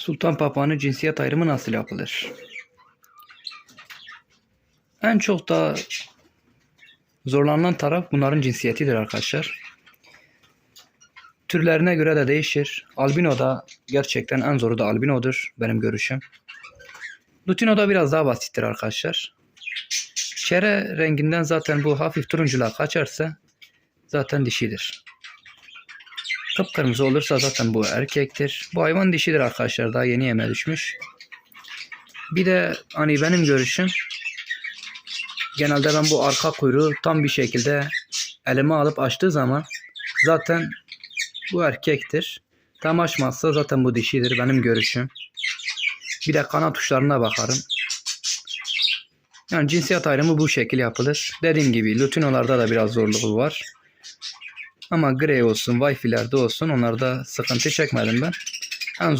Sultan papağanı cinsiyet ayrımı nasıl yapılır? En çok da zorlanılan taraf bunların cinsiyetidir arkadaşlar. Türlerine göre de değişir. Albino da gerçekten en zoru da albinodur benim görüşüm. Lutino da biraz daha basittir arkadaşlar. Çere renginden zaten bu hafif turunculuğa kaçarsa zaten dişidir. Kıpkırmızı olursa zaten bu erkektir. Bu hayvan dişidir arkadaşlar. Daha yeni yeme düşmüş. Bir de hani benim görüşüm genelde ben bu arka kuyruğu tam bir şekilde elime alıp açtığı zaman zaten bu erkektir. Tam açmazsa zaten bu dişidir benim görüşüm. Bir de kanat uçlarına bakarım. Yani cinsiyet ayrımı bu şekil yapılır. Dediğim gibi lutinolarda da biraz zorluğu var. Ama grey olsun, wifi'lerde olsun onlarda sıkıntı çekmedim ben.